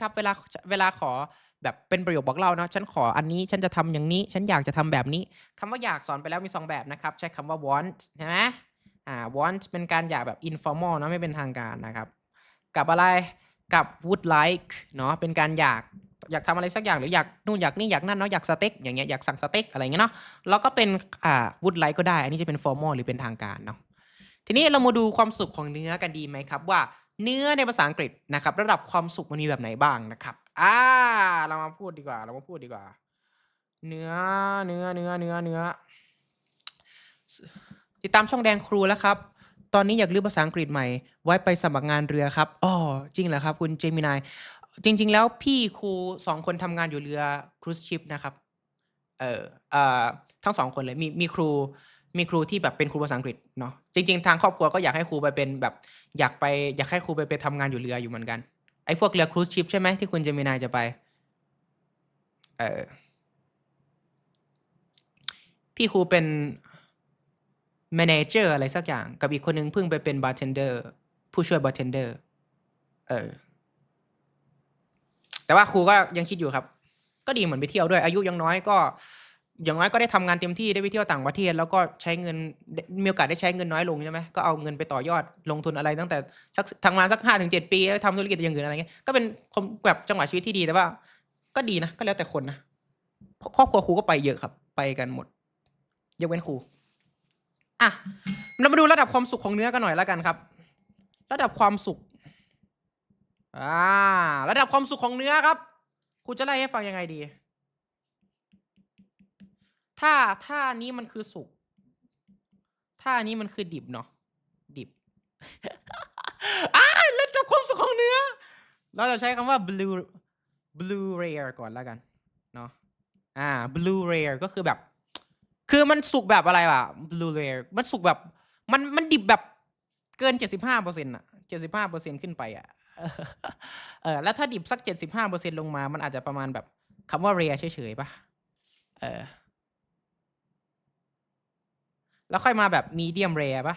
ครับเวลาเวลาขอแบบเป็นประโยคบอกเล่าเนาะฉันขออันนี้ฉันจะทำอย่างนี้ ฉันอยากจะทำแบบนี้คำว่าอยากสอนไปแล้วมีสองแบบนะครับ ใช้คำว่า want ใช่ไหมอ่า want เป็นการอยากแบบ informal นะไม่เป็นทางการนะครับ กับอะไรกับ would like เนาะเป็นการอยากอยากทำอะไรสักอย่างหรืออยากนู่นอยากนี่อยากนั่นเนาะอยากสเต็กอย่างเงี้ยอยากสั่งสเต็กอะไรเงี้ยเนาะแล้วก็เป็นอ่า would like ก็ได้ อันนี้จะเป็น formal หรือเป็นทางการเนาะทีนี้เรามาดูความสุขของเนื้อกันดีไหมครับว่า เนื้อในภาษาอังกฤษนะครับ ระดับความสุขมันมีแบบไหนบ้างนะครับอ่าเรามาพูดดีกว่า เรามาพูดดีกว่า เนื้อเนื้อเนื้อเนื้อเนื้อติดตามช่องแดงครูแล้วครับตอนนี้อยากเลือกภาษาอังกฤษใหม่ ไว้ไปสมัครงานเรือครับอ๋อจริงเหรอครับ คุณเจมินาย จริง ๆ แล้วพี่ครูสองคนทำงานอยู่เรือครูซชิพนะครับ เออเอ่อทั้งสองคนเลยมีมีครู มีครูที่แบบเป็นครูภาษาอังกฤษเนาะจริง ๆ ทางครอบครัวก็อยากให้ครูไปเป็นแบบอยากไปอยากให้ครูไปไปทำงานอยู่เรืออยู่เหมือนกันไอ้พวกเรือครูซชิพใช่ไหมที่คุณเจมินายจะไปเออพี่ครูเป็นแมเนเจอร์อะไรสักอย่าง กับอีกคนนึงเพิ่งไปเป็นบาร์เทนเดอร์ผู้ช่วยบาร์เทนเดอร์เออแต่ว่าครูก็ยังคิดอยู่ครับ ก็ดีเหมือนไปเที่ยวด้วย อายุยังน้อยก็ อย่างน้อยก็ได้ทำงานเต็มที่ได้ไปเที่ยวต่างประเทศ แล้วก็ใช้เงินได้มีโอกาสได้ใช้เงินน้อยลงใช่ไหมก็เอาเงินไปต่อยอดลงทุนอะไรตั้งแต่สักทำงานสักห้าถึงเจ็ดปีแล้วทำธุรกิจอย่างอื่นอะไรเงี้ยก็เป็นคนแบบจังหวะชีวิตที่ดีแต่ว่า ก็ดีนะก็แล้วแต่คนนะครอบครัวครูก็ไปเยอะครับ ไปกันหมดยกเว้นครูอะเรามาดูระดับความสุขของเนื้อกันหน่อยแล้วกันครับ ระดับความสุข อ่า ระดับความสุขของเนื้อครับครูจะไล่ให้ฟังยังไงดี ถ้าถ้านี้มันคือสุก ถ้านี้มันคือดิบเนาะ ดิบอ่าระดับความสุขของเนื้อ เราจะใช้คำว่า blue blue rare ก่อนแล้วกัน เนาะ อ่า blue rare ก็คือแบบ คือมันสุกแบบอะไรวะ blue rare มันสุกแบบ มัน มันดิบแบบเกิน75เปอร์เซ็นต์อะ75เปอร์เซ็นต์ขึ้นไปอะเออ แล้วถ้าดิบสัก75เปอร์เซ็นต์ลงมา มันอาจจะประมาณแบบคำว่า rare เฉยๆป่ะ เออ แล้วค่อยมาแบบ medium rare ป่ะ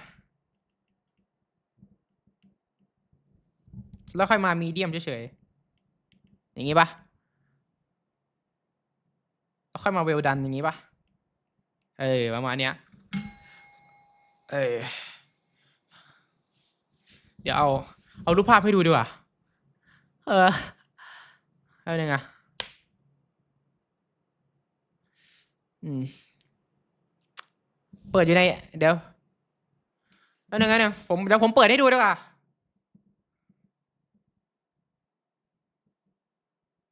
แล้วค่อยมา medium เฉยๆ อย่างงี้ป่ะแล้วค่อยมา well done อย่างงี้ป่ะเออประมาณเนี้ย เออ เดี๋ยวเอา เอารูปภาพให้ดูดีกว่า เออเอาหนึ่งอะ อืม เปิดอยู่ใน เดี๋ยวอันหนึ่งอันหนึ่งผมเดี๋ยวผมเปิดให้ดูดีกว่า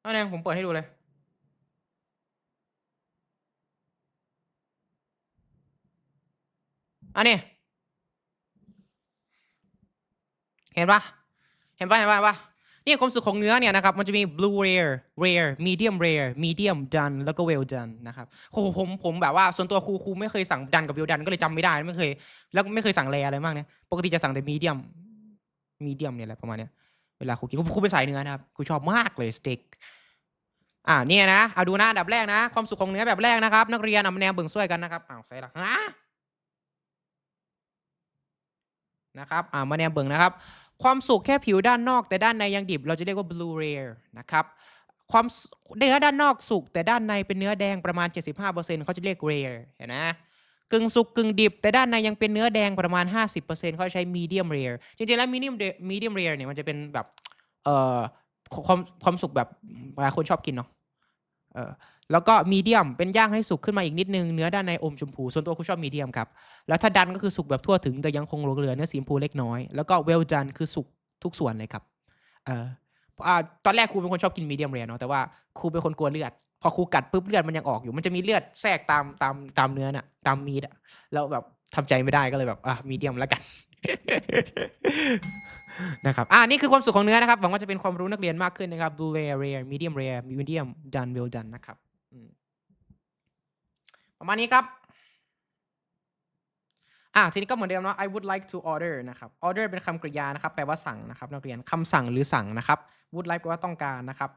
อันหนึ่งผมเปิดให้ดูเลยอันนี้เห็นปะเห็นปะเห็นปะเห็นปะ นี่ความสุขของเนื้อเนี่ยนะครับมันจะมี blue rare rare medium rare medium done แล้วก็ well done นะครับโหผมผมแบบว่าส่วนตัวครูครูไม่เคยสั่ง done กับ well done ก็เลยจำไม่ได้ไม่เคย แล้วไม่เคยสั่ง rare อะไรมากเนี่ยปกติจะสั่งแต่ medium medium เนี่ยแหละประมาณเนี้ยเวลาครูกินครูเป็นสายเนื้อนะครับครูชอบมากเลยสเต็กอ่าเนี่ยนะเอาดูนะอันดับแรกนะ ความสุขของเนื้อแบบแรกนะครับ นักเรียนเอาแนวเบิ่งช่วยกันนะครับอ้าวใส่ละฮะนะครับอ่ามาแนมเบิงนะครับ ความสุกแค่ผิวด้านนอก แต่ด้านในยังดิบ เราจะเรียกว่า blue rare นะครับความเนื้อด้านนอกสุกแต่ด้านในเป็นเนื้อแดงประมาณ 75%เขาจะเรียก rare เห็นนะกึ่งสุกกึ่งดิบ แต่ด้านในยังเป็นเนื้อแดงประมาณ 50%เขาใช้ medium rare จริงๆแล้ว medium medium rare เนี่ยมันจะเป็นแบบเอ่อความความสุกแบบหลายคนชอบกินเนาะ เออแล้วก็มีเดียมเป็นย่างให้สุกขึ้นมาอีกนิดนึงเนื้อด้านในอมชมพู ส่วนตัวคุณชอบมีเดียมครับ แล้วถ้าดันก็คือสุกแบบทั่วถึงแต่ยังคงหลงเหลือเนื้อสีชมพูเล็กน้อย แล้วก็เวลดันคือสุกทุกส่วนเลยครับเอออ่าตอนแรกครูเป็นคนชอบกินมีเดียมเรเนาะแต่ว่าครูเป็นคนกลัวเลือด พอครูกัดปุ๊บเลือดมันยังออกอยู่มันจะมีเลือดแทรกตามตามตามเนื้อน่ะตามมีดอะแล้วแบบทำใจไม่ได้ก็เลยแบบอะมีเดียมแล้วกัน นะครับอ่านี่คือความสุขของเนื้อนะครับหวังว่าจะเป็นความรู้นักเรียนมากขึ้นนะครับ blue rare rare medium rare medium done well done นะครับประมาณนี้ครับอะทีนี้ก็เหมือนเดิมเนาะ I would like to order นะครับ order เป็นคำกริยานะครับ แปลว่าสั่งนะครับ นักเรียนคำสั่งหรือสั่งนะครับ would like แปลว่าต้องการนะครับ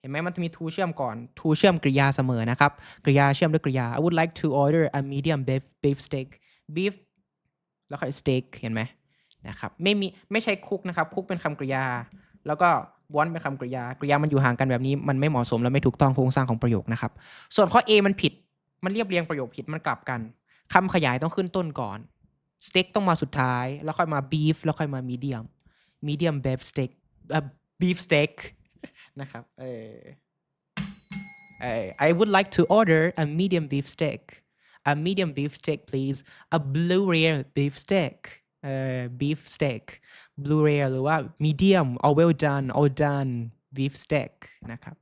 เห็นไหมมันจะมี to เชื่อมก่อน to เชื่อมกริยาเสมอนะครับ กริยาเชื่อมด้วยกริยา I would like to order a medium beef beef steak beef แล้วค่อย steak เห็นไหม นะครับไม่มีไม่ใช่คุกนะครับคุกเป็นคำกริยา แล้วก็ want เป็นคำกริยากริยามันอยู่ห่างกันแบบนี้ มันไม่เหมาะสมและไม่ถูกต้องโครงสร้างของประโยคนะครับส่วนข้อ A มันผิด มันเรียบเรียงประโยคผิดมันกลับกันคำขยายต้องขึ้นต้นก่อน steak ต้องมาสุดท้าย แล้วค่อยมา beef แล้วค่อยมา medium medium beef steak เอ่อ beef steak นะครับเออเอ่อ I would like to order a medium beef steak a medium beef steak please a blue rare beef steak เอ่อ beef steak blue rare หรือว่า medium or well done or done beef steak นะครับ